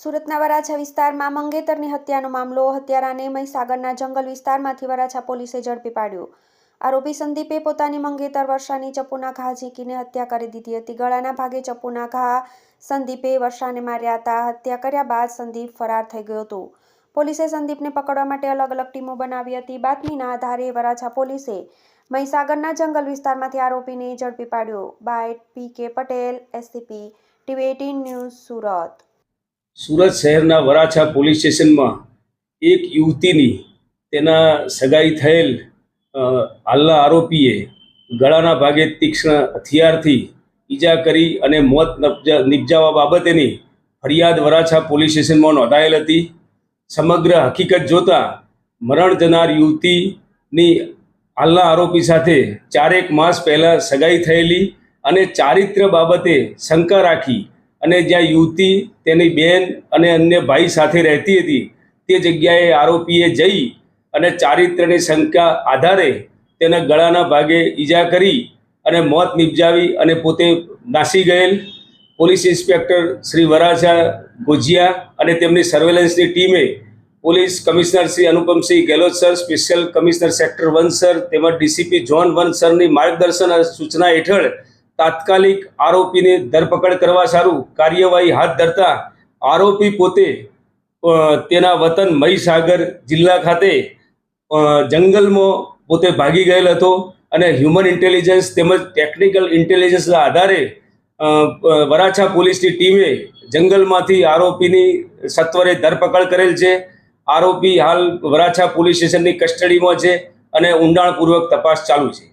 સુરતના વરાછા વિસ્તારમાં મંગેતરની હત્યાનો મામલો હત્યારાને મહીસાગરના જંગલ વિસ્તારમાંથી વરાછા પોલીસે ઝડપી પાડ્યો. આરોપી સંદીપે પોતાની મંગેતર વર્ષાની ચપ્પુના ઘા ઝીંકીને હત્યા કરી દીધી હતી. ગળાના ભાગે ચપ્પુના ઘા સંદીપે વર્ષાને માર્યા હતા. હત્યા કર્યા બાદ સંદીપ ફરાર થઈ ગયો હતો. પોલીસે સંદીપને પકડવા માટે અલગ અલગ ટીમો બનાવી હતી. બાતમીના આધારે વરાછા પોલીસે મહીસાગરના જંગલ વિસ્તારમાંથી આરોપીને ઝડપી પાડ્યો. By P K Patel, SCP, TV eighteen news Surat. Surat શહેરના વરાછા પોલીસ સ્ટેશનમાં એક યુવતીની તેના સગાઈ થયેલ હાલના આરોપીએ ગળાના ભાગે તીક્ષ્ણ હથિયારથી ઈજા કરી અને મોત નિપજાવા બાબતેની ફરિયાદ વરાછા પોલીસ સ્ટેશનમાં નોંધાયેલ હતી. સમગ્ર હકીકત જોતાં મરણ જનાર યુવતીની હાલના આરોપી સાથે ચારેક માસ પહેલાં સગાઈ થયેલી અને ચારિત્ર બાબતે શંકા રાખી અને જ્યાં યુવતી, તેની બેન અને અન્ય ભાઈ સાથે રહેતી હતી, તે જગ્યાએ આરોપીએ જઈ અને ચારિત્રની શંકા આધારે તેના ગળાના ભાગે ઈજા કરી અને મોત નિપજાવી અને પોતે નાસી ગયેલ. પોલીસ ઇન્સ્પેક્ટર શ્રી વરાછા ગોજિયા અને તેમની સર્વેલન્સની ટીમે police commissioner Shri Anupamsinh Gehlot sir, special commissioner sector one sir તેમજ ડીસીપી ઝોન વન સરની માર્ગદર્શન અને સૂચના હેઠળ તાત્કાલિક આરોપીને ધરપકડ કરવા સારું કાર્યવાહી હાથ ધરતા આરોપી પોતે તેના વતન મહીસાગર જિલ્લા ખાતે જંગલમાં પોતે ભાગી ગયેલ હતો અને હ્યુમન ઇન્ટેલિજન્સ તેમજ ટેકનિકલ ઇન્ટેલિજન્સના આધારે વરાછા પોલીસની ટીમે જંગલમાંથી આરોપીની સત્વરે ધરપકડ કરેલ છે. આરોપી હાલ વરાછા પોલીસ સ્ટેશનની કસ્ટડીમાં છે અને ઊંડાણપૂર્વક તપાસ ચાલુ છે.